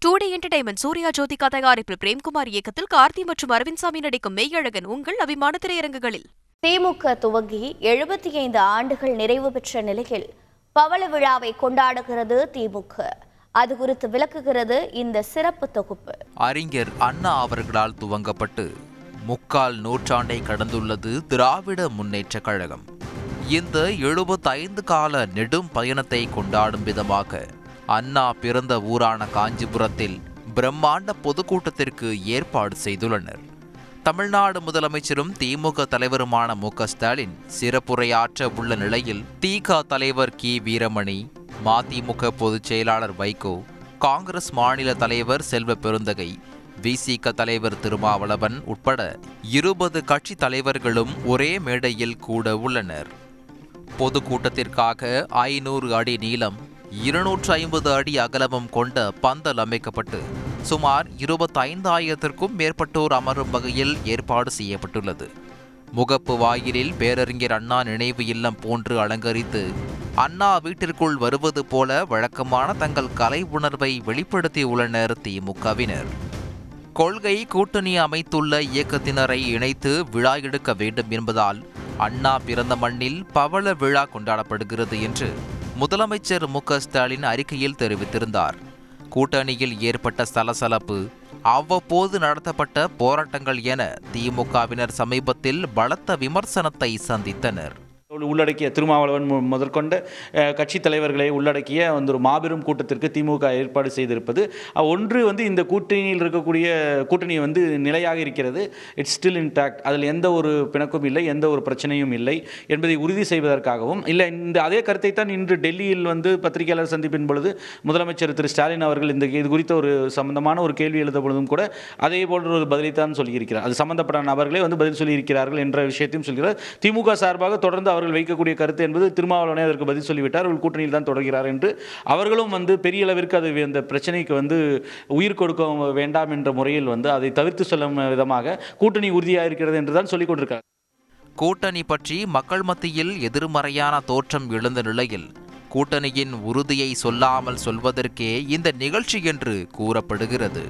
Two D entertainment Suriya Jyothika தயாரிப்பில் பிரேம்குமார் இயக்கத்தில் கார்த்தி மற்றும் அரவிந்த் நடிக்கும் மெய்யழகன் உங்கள் அபிமான திரையரங்குகளில். திமுக துவங்கி எழுபத்தி ஐந்து ஆண்டுகள் நிறைவு பெற்ற நிலையில் பவள விழாவை கொண்டாடுகிறது திமுக. அது குறித்து விளக்குகிறது இந்த சிறப்பு தொகுப்பு. அறிஞர் அண்ணா அவர்களால் துவங்கப்பட்டு முக்கால் நூற்றாண்டை கடந்துள்ளது திராவிட முன்னேற்ற கழகம். இந்த எழுபத்தைந்து கால நெடும் பயணத்தை கொண்டாடும் விதமாக அண்ணா பிறந்த ஊரான காஞ்சிபுரத்தில் பிரம்மாண்ட பொதுக்கூட்டத்திற்கு ஏற்பாடு செய்துள்ளனர். தமிழ்நாடு முதலமைச்சரும் திமுக தலைவருமான மு ஸ்டாலின் சிறப்புரையாற்ற உள்ள நிலையில் திக தலைவர் கி. வீரமணி மதிமுக பொதுச் செயலாளர் வைகோ காங்கிரஸ் மாநில தலைவர் செல்வ பெருந்தகை விசிக தலைவர் திருமாவளவன் உட்பட இருபது கட்சி தலைவர்களும் ஒரே மேடையில் கூட உள்ளனர். பொதுக்கூட்டத்திற்காக ஐநூறு அடி நீளம் இருநூற்று ஐம்பது அடி அகலமும் கொண்ட பந்தல் அமைக்கப்பட்டு சுமார் இருபத்தைந்தாயிரத்திற்கும் மேற்பட்டோர் அமரும் வகையில் ஏற்பாடு செய்யப்பட்டுள்ளது. முகப்பு வாயிலில் பேரறிஞர் அண்ணா நினைவு இல்லம் போன்று அலங்கரித்து அண்ணா வீட்டிற்குள் வருவது போல வழக்கமான தங்கள் கலை உணர்வை வெளிப்படுத்தியுள்ளனர் திமுகவினர் கொள்கை கூட்டணி அமைத்துள்ள இயக்கத்தினரை இணைத்து விழா எடுக்க வேண்டும் என்பதால் அண்ணா பிறந்த மண்ணில் பவள விழா கொண்டாடப்படுகிறது என்று முதலமைச்சர் மு ஸ்டாலின் அறிக்கையில் தெரிவித்திருந்தார். கூட்டணியில் ஏற்பட்ட சலசலப்பு அவ்வப்போது நடத்தப்பட்ட போராட்டங்கள் என திமுகவினர் சமீபத்தில் பலத்த விமர்சனத்தை சந்தித்தனர். உள்ளடக்கிய திருமாவளவன் முதற்கொண்ட கட்சி தலைவர்களை உள்ளடக்கிய வந்து ஒரு மாபெரும் கூட்டத்திற்கு திமுக ஏற்பாடு செய்திருப்பது. ஒன்று வந்து இந்த கூட்டணியில் இருக்கக்கூடிய கூட்டணி வந்து நிலையாக இருக்கிறது. இட்ஸ் ஸ்டில் இன்டாக்ட் அதில் எந்த ஒரு பிணக்கும் இல்லை எந்த ஒரு பிரச்சனையும் இல்லை என்பதை உறுதி செய்வதற்காகவும். இல்லை இந்த அதே கருத்தை தான் இன்று டெல்லியில் வந்து பத்திரிகையாளர் சந்திப்பின் பொழுது முதலமைச்சர் திரு ஸ்டாலின் அவர்கள் இந்த இது குறித்த ஒரு சம்பந்தமான ஒரு கேள்வி எழுத பொழுதும் கூட அதே போன்ற ஒரு பதிலைத்தான் சொல்லியிருக்கிறார். அது சம்பந்தப்பட்ட நபர்களே வந்து பதில் சொல்லியிருக்கிறார்கள் என்ற விஷயத்தையும் சொல்கிறார். திமுக சார்பாக தொடர்ந்து அவர்கள் அவர்கள் வைக்கக்கூடிய கருத்து என்பது திருமாவளவனே அதற்கு பதில் சொல்லிவிட்டார். அவர்கள் கூட்டணியில் தான் தொடர்கிறார் என்று அவர்களும் வந்து பெரிய அளவிற்கு அது அந்த பிரச்சனைக்கு வந்து உயிர் கொடுக்க வேண்டாம் என்ற முறையில் வந்து அதை தவிர்த்து சொல்லும் விதமாக கூட்டணி உறுதியாக இருக்கிறது என்று தான் சொல்லிக் கொண்டிருக்கார் கூட்டணி பற்றி மக்கள் மத்தியில் எதிர்மறையான தோற்றம் எழுந்த நிலையில் கூட்டணியின் உறுதியை சொல்லாமல் சொல்வதற்கே இந்த நிகழ்ச்சி என்று கூறப்படுகிறது.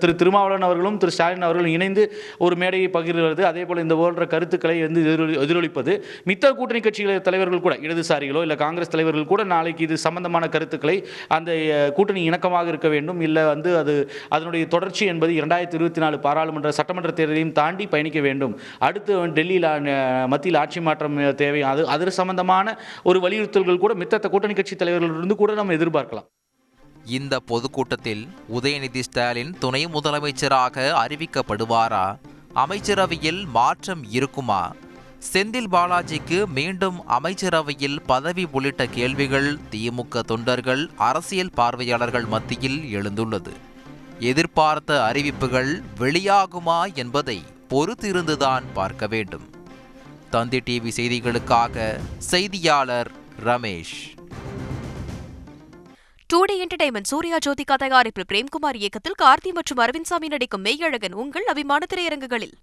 திரு திருமாவளவன் அவர்களும் திரு ஸ்டாலின் அவர்களும் இணைந்து ஒரு மேடையை பகிர்வது அதே போல் இந்த போன்ற கருத்துக்களை வந்து எதிரொலிப்பது மித்த கூட்டணி கட்சிகள் தலைவர்கள் கூட இடதுசாரிகளோ இல்லை காங்கிரஸ் தலைவர்கள் கூட நாளைக்கு இது சம்பந்தமான கருத்துக்களை அந்த கூட்டணி இணக்கமாக இருக்க வேண்டும். இல்லை வந்து அது அதனுடைய தொடர்ச்சி என்பது இரண்டாயிரத்தி இருபத்தி நாலு பாராளுமன்ற சட்டமன்ற தேர்தலையும் தாண்டி பயணிக்க வேண்டும். அடுத்து டெல்லியில் மத்தியில் ஆட்சி மாற்றம் தேவை. அது அது சம்பந்தமான ஒரு வலியுறுத்தல்கள் கூட மித்த கூட்டணி கட்சி தலைவர்களிருந்து கூட நம்ம எதிர்பார்க்கலாம். இந்த பொதுக்கூட்டத்தில் உதயநிதி ஸ்டாலின் துணை முதலமைச்சராக அறிவிக்கப்படுவாரா? அமைச்சரவையில் மாற்றம் இருக்குமா? செந்தில் பாலாஜிக்கு மீண்டும் அமைச்சரவையில் பதவி உள்ளிட்ட கேள்விகள் திமுக தொண்டர்கள் அரசியல் பார்வையாளர்கள் மத்தியில் எழுந்துள்ளது. எதிர்பார்த்த அறிவிப்புகள் வெளியாகுமா என்பதை பொறுத்திருந்துதான் பார்க்க வேண்டும். தந்தி டிவி செய்திகளுக்காக செய்தியாளர் Ramesh. Two D entertainment Suriya Jyothika தயாரிப்பில் பிரேம்குமார் இயக்கத்தில் கார்த்தி மற்றும் அரவிந்த் சாமி நடிக்கும் மெய்யழகன் உங்கள் அபிமான திரையரங்குகளில்.